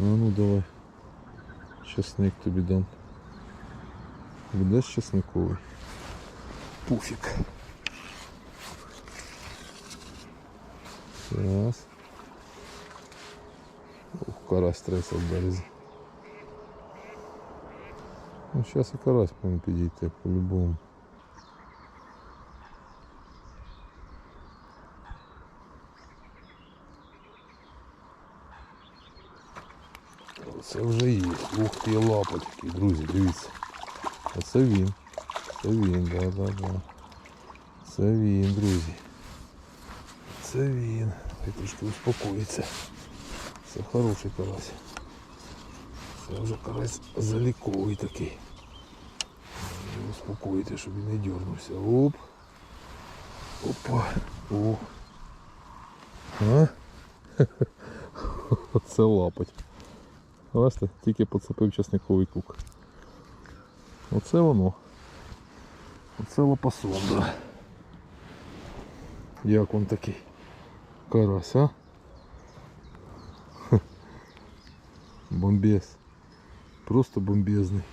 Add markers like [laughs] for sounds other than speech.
А ну давай. Часник тобі дам. Будеш часниковий? Пуфік. Раз. Ух, карась трясся в березі. Ну, зараз і карась повинен підійти по-любому. Це вже є. Ух ти, лапа такі, друзі, дивіться. Оце він. Це він, да, да, да. Це він, друзі. Це він. Хай трошки успокоїться. Це хороший карась. Це вже карась заліковий такий. Треба Успокоїти, щоб він не дернувся. Оп. Опа. О. А? [laughs] Оце лапать. Бачите, тільки поцепив часниковий кук. Оце воно. Оце лопасон, да. Як он такий? Карась, а? Хе. Бомбез. Просто бомбезний.